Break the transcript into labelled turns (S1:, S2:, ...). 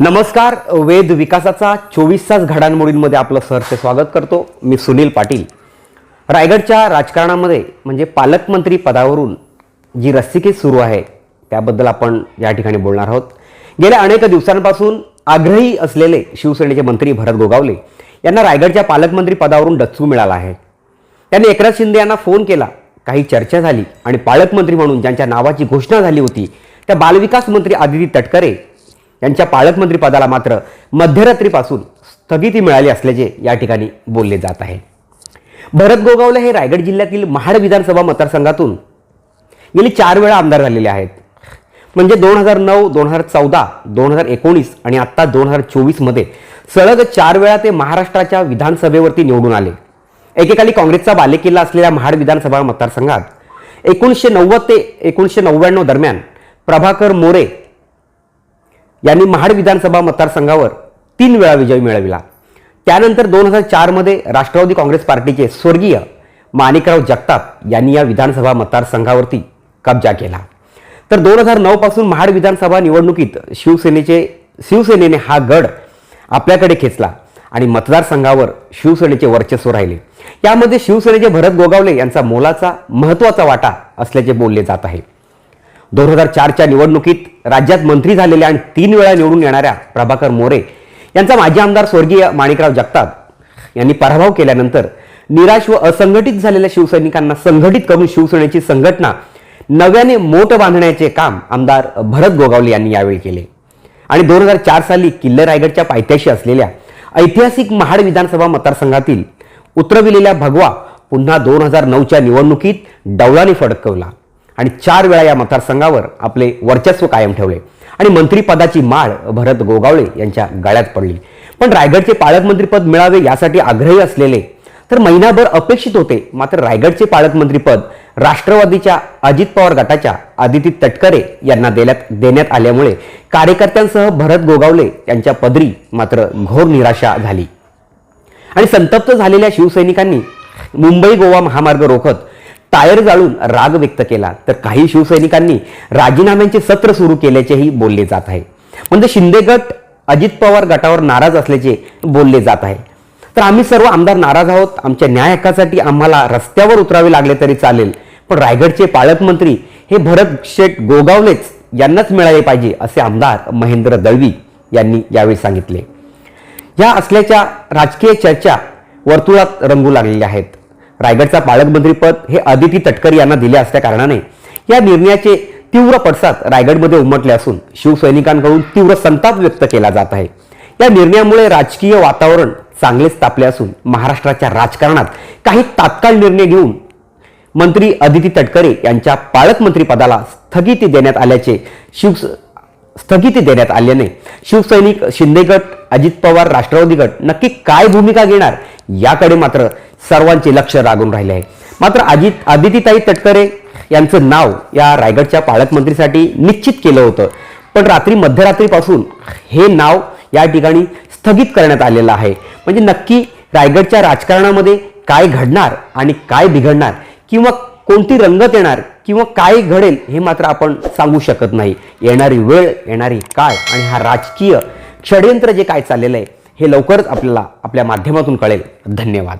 S1: नमस्कार वेद विकासाचा चोवीस तास घडामोडींमध्ये आपलं सहर्ष स्वागत करतो. मी सुनील पाटील. रायगडच्या राजकारणामध्ये म्हणजे पालकमंत्री पदावरून जी रस्सीखेच सुरू आहे त्याबद्दल आपण या ठिकाणी बोलणार आहोत. गेल्या अनेक दिवसांपासून आग्रही असलेले शिवसेनेचे मंत्री भरत गोगावले यांना रायगडच्या पालकमंत्री पदावरून डच्चू मिळाला आहे. त्यांनी एकनाथ शिंदे यांना फोन केला काही चर्चा झाली आणि पालकमंत्री म्हणून ज्यांच्या नावाची घोषणा झाली होती त्या बालविकास मंत्री आदिती तटकरे यांच्या पालकमंत्री पदाला मात्र मध्यरात्रीपासून स्थगिती मिळाली असल्याचे या ठिकाणी बोलले जात आहे. भरत गोगावले हे रायगड जिल्ह्यातील महाड विधानसभा मतदारसंघातून गेली चार वेळा आमदार झालेले आहेत. म्हणजे दोन हजार नऊ दोन हजार चौदा दोन हजार एकोणीस आणि आत्ता दोन हजार चोवीसमध्ये सलग चार वेळा ते महाराष्ट्राच्या विधानसभेवरती निवडून आले. एकेकाली काँग्रेसचा बालेकिल्ला असलेल्या महाड विधानसभा मतदारसंघात एकोणीसशे नव्वद ते एकोणीसशे नव्याण्णव दरम्यान प्रभाकर मोरे यांनी महाड विधानसभा मतदारसंघावर तीन वेळा विजय मिळविला. त्यानंतर दोन हजार चारमध्ये राष्ट्रवादी काँग्रेस पार्टीचे स्वर्गीय माणिकराव जगताप यांनी या विधानसभा मतदारसंघावरती कब्जा केला. तर दोन हजार नऊ पासून महाड विधानसभा निवडणुकीत शिवसेनेचे शिवसेनेने हा गड आपल्याकडे खेचला आणि मतदारसंघावर शिवसेनेचे वर्चस्व राहिले. यामध्ये शिवसेनेचे भरत गोगावले यांचा मोलाचा महत्त्वाचा वाटा असल्याचे बोलले जात आहे. दोन हजार चारच्या निवडणुकीत राज्यात मंत्री झालेल्या आणि तीन वेळा निवडून येणाऱ्या प्रभाकर मोरे यांचा माजी आमदार स्वर्गीय माणिकराव जगताप यांनी पराभव केल्यानंतर निराश व असंघटित झालेल्या शिवसैनिकांना संघटित करून शिवसेनेची संघटना नव्याने मोठ बांधण्याचे काम आमदार भरत गोगावले यांनी यावेळी केले. आणि दोन हजार चार साली किल्ले रायगडच्या पायथ्याशी असलेल्या ऐतिहासिक महाड विधानसभा मतदारसंघातील उतरविलेल्या भगवा पुन्हा दोन हजार नऊच्या निवडणुकीत डौलाने फडकवला. आणि चार वेळा या मतदारसंघावर आपले वर्चस्व कायम ठेवले. आणि मंत्रीपदाची माळ भरत गोगावळे यांच्या गळ्यात पडली. पण रायगडचे पालकमंत्रीपद मिळावे यासाठी आग्रही असलेले तर महिनाभर अपेक्षित होते. मात्र रायगडचे पालकमंत्रीपद राष्ट्रवादीच्या अजित पवार गटाच्या आदिती तटकरे यांना देण्यात देण्यात आल्यामुळे कार्यकर्त्यांसह भरत गोगावले यांच्या पदरी मात्र घोर निराशा झाली. आणि संतप्त झालेल्या शिवसैनिकांनी मुंबई गोवा महामार्ग रोखत टायर जाळून राग व्यक्त केला. तर काही शिवसैनिकांनी राजीनाम्यांचे सत्र सुरू केल्याचेही बोलले जात आहे. म्हणजे शिंदे गट अजित पवार गटावर नाराज असल्याचे बोलले जात आहे. तर आम्ही सर्व आमदार नाराज आहोत. आमच्या न्याय हक्कासाठी आम्हाला रस्त्यावर उतरावे लागले तरी चालेल. पण रायगडचे पालकमंत्री हे भरत शेठ गोगावलेच यांनाच मिळाले पाहिजे असे आमदार महेंद्र दळवी यांनी यावेळी सांगितले. या असल्याच्या राजकीय चर्चा वर्तुळात रंगू लागलेल्या आहेत. रायगडचा पालकमंत्रीपद हे आदिती तटकर यांना दिले असल्या कारणाने या निर्णयाचे तीव्र पडसाद रायगडमध्ये उमटले असून शिवसैनिकांकडून तीव्र संताप व्यक्त केला जात आहे. या निर्णयामुळे राजकीय वातावरण चांगलेच तापले असून महाराष्ट्राच्या राजकारणात काही तात्काळ निर्णय घेऊन मंत्री अदिती तटकरे यांच्या पालकमंत्रीपदाला स्थगिती देण्यात आल्याचे शिव स्थगिती देण्यात आल्याने शिवसैनिक शिंदे गट अजित पवार राष्ट्रवादी गट नक्की काय भूमिका घेणार याकडे मात्र सर्वांचे लक्ष लागून राहिले आहे. मात्र अजित आदितीताई तटकरे यांचं नाव या रायगडच्या पालकमंत्रीसाठी निश्चित केलं होतं. पण रात्री मध्यरात्रीपासून हे नाव या ठिकाणी स्थगित करण्यात आलेलं आहे. म्हणजे नक्की रायगडच्या राजकारणामध्ये काय घडणार आणि काय बिघडणार किंवा कोणती रंगत येणार किंवा काय घडेल हे मात्र आपण सांगू शकत नाही. येणारी वेळ येणारी काळ आणि हा राजकीय षडयंत्र जे काय चाललेलं आहे हे लवकरच आपल्याला आपल्या माध्यमातून कळेल. धन्यवाद.